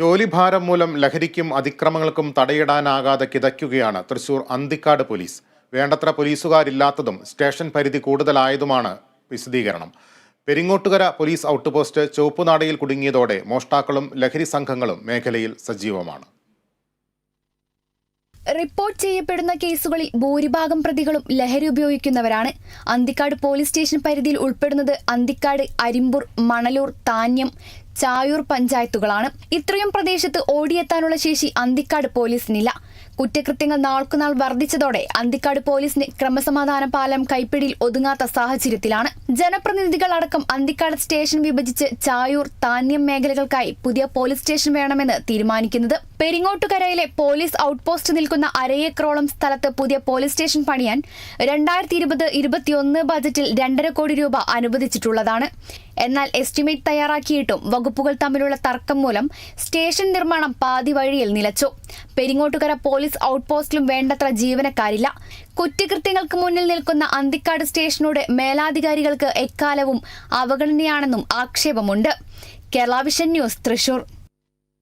ജോലിഭാരം മൂലം ലഹരിക്കും അതിക്രമങ്ങൾക്കും തടയിടാനാകാതെ കിതയ്ക്കുകയാണ് തൃശൂർ അന്തിക്കാട് പോലീസ്. വേണ്ടത്ര പോലീസുകാരില്ലാത്തതും സ്റ്റേഷൻ പരിധി കൂടുതലായതുമാണ് വിശദീകരണം. പെരിങ്ങോട്ടുകര പോലീസ് ഔട്ട് പോസ്റ്റ് ചുവപ്പുനാടയിൽ കുടുങ്ങിയതോടെ മോഷ്ടാക്കളും ലഹരി സംഘങ്ങളും മേഖലയിൽ സജീവമാണ്. റിപ്പോർട്ട് ചെയ്യപ്പെടുന്ന കേസുകളിൽ ഭൂരിഭാഗം പ്രതികളും ലഹരി ഉപയോഗിക്കുന്നവരാണ്. അന്തിക്കാട് പോലീസ് സ്റ്റേഷൻ പരിധിയിൽ ഉൾപ്പെടുന്നത് അന്തിക്കാട് അരിമ്പൂർ മണലൂർ താന്യം ചായൂർ പഞ്ചായത്തുകളാണ്. ഇത്രയും പ്രദേശത്ത് ഓടിയെത്താനുള്ള ശേഷി അന്തിക്കാട് പോലീസിനില്ല. കുറ്റകൃത്യങ്ങൾ നാൾക്കുനാൾ വർദ്ധിച്ചതോടെ അന്തിക്കാട് പോലീസിന് ക്രമസമാധാന പാലം കൈപ്പിടിയിൽ ഒതുങ്ങാത്ത സാഹചര്യത്തിലാണ്. ജനപ്രതിനിധികൾ അടക്കം അന്തിക്കാട് സ്റ്റേഷൻ വിഭജിച്ച് ചായൂർ താന്യം മേഖലകൾക്കായി പുതിയ പോലീസ് സ്റ്റേഷൻ വേണമെന്ന് തീരുമാനിക്കുന്നത്. പെരിങ്ങോട്ടുകരയിലെ പോലീസ് ഔട്ട്പോസ്റ്റ് നിൽക്കുന്ന അരയേക്കറോളം സ്ഥലത്ത് പുതിയ പോലീസ് സ്റ്റേഷൻ പണിയാൻ രണ്ടായിരത്തി ഇരുപത് ഇരുപത്തിയൊന്ന് ബജറ്റിൽ രണ്ടര കോടി രൂപ അനുവദിച്ചിട്ടുള്ളതാണ്. എന്നാൽ എസ്റ്റിമേറ്റ് തയ്യാറാക്കിയിട്ടും വകുപ്പുകൾ തമ്മിലുള്ള തർക്കം മൂലം സ്റ്റേഷൻ നിർമ്മാണം പാതി വഴിയിൽ നിലച്ചു. പെരിങ്ങോട്ടുകര പോലീസ് ഔട്ട്പോസ്റ്റിലും വേണ്ടത്ര ജീവനക്കാരില്ല. കുറ്റകൃത്യങ്ങൾക്ക് മുന്നിൽ നിൽക്കുന്ന അന്തിക്കാട് സ്റ്റേഷനോട് മേലാധികാരികൾക്ക് എക്കാലവും അവഗണനയാണെന്നും ആക്ഷേപമുണ്ട്. Kerala vision news Thrissur.